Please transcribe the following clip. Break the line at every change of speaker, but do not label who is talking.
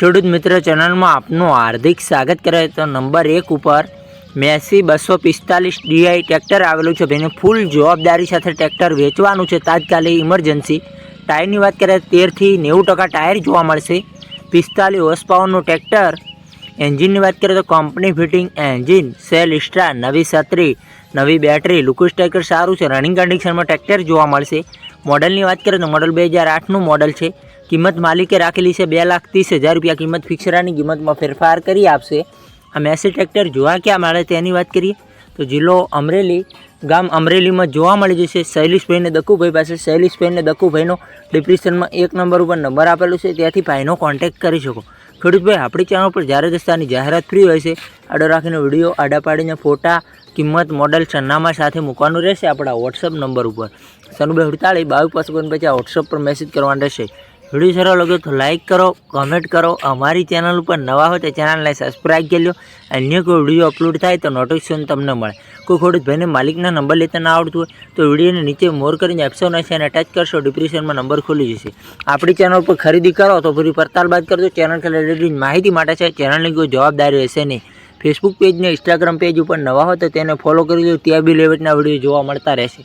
ખેડૂત મિત્ર ચેનલમાં આપનું હાર્દિક સ્વાગત કરે તો નંબર એક ઉપર મેસી બસો પિસ્તાલીસ ડીઆઈ ટ્રેક્ટર આવેલું છે. ભાઈને ફૂલ જવાબદારી સાથે ટ્રેક્ટર વેચવાનું છે. તાત્કાલિક ઇમરજન્સી ટાયરની વાત કરીએ તેરથી નેવું ટકા ટાયર જોવા મળશે. પિસ્તાલીસ હોસ પાવરનું ટ્રેક્ટર એન્જિનની વાત કરીએ તો કંપની ફિટિંગ એન્જિન સેલ ઇસ્ટ્રા નવી છત્રી, નવી બેટરી લુકુસ ટેકર સારું છે. રનિંગ કન્ડિશનમાં ટ્રેક્ટર જોવા મળશે. મોડલની વાત કરીએ તો મોડલ બે હજાર આઠનું મોડલ છે. કિંમત માલિકે રાખેલી છે બે લાખ ત્રીસ હજાર રૂપિયા. કિંમત ફિક્સરાની કિંમતમાં ફેરફાર કરી આપશે. આ મેસી ટ્રેક્ટર જોવા ક્યાં મળે તેની વાત કરીએ તો જિલ્લો અમરેલી ગામ અમરેલીમાં જોવા મળી જશે. શૈલેષભાઈને દક્કુભાઈ પાસે. શૈલેષભાઈને દક્કુભાઈનો ડિપ્રેશનમાં એક નંબર ઉપર નંબર આપેલો છે. ત્યાંથી ભાઈનો કોન્ટેક્ટ કરી શકો. ખેડૂતભાઈ, આપણી ચેનલ પર જ્યારે દસ્તાની જાહેરાત ફ્રી હોય છે, આડો રાખીને વીડિયો આડા પાડીને ફોટા, કિંમત મોડલ સરનામા સાથે મૂકવાનું રહેશે આપણા વોટ્સઅપ નંબર ઉપર. સનુભાઈ અડતાળી બાવીસ પચપન પછી વોટ્સઅપ પર મેસેજ કરવાનો રહેશે. વીડિયો સારો લાગ્યો તો લાઇક કરો કોમેન્ટ કરો. અમારી ચેનલ ઉપર નવા હોય તો ચેનલને સબસ્ક્રાઈબ કરી લો. અન્ય કોઈ વીડિયો અપલોડ થાય તો નોટિફિકેશન તમને મળે. કોઈ ખેડૂત ભાઈને માલિકના નંબર લેતા ના આવડતું હોય તો વિડીયોને નીચે મોર કરીને એપ્સો હશે અને અટેચ કરશો ડિપ્રેશનમાં નંબર ખુલી જશે. આપણી ચેનલ પર ખરીદી કરો તો પૂરી પડતાલ બાદ કરજો. ચેનલ રિલેટેડ માહિતી માટે છે. ચેનલની કોઈ જવાબદારી રહેશે નહીં. ફેસબુક પેજ ને ઇન્સ્ટાગ્રામ પેજ ઉપર નવા હોય તો તેને ફોલો કરી લો. ત્યાં બી લેવટના વીડિયો જોવા મળતા રહેશે.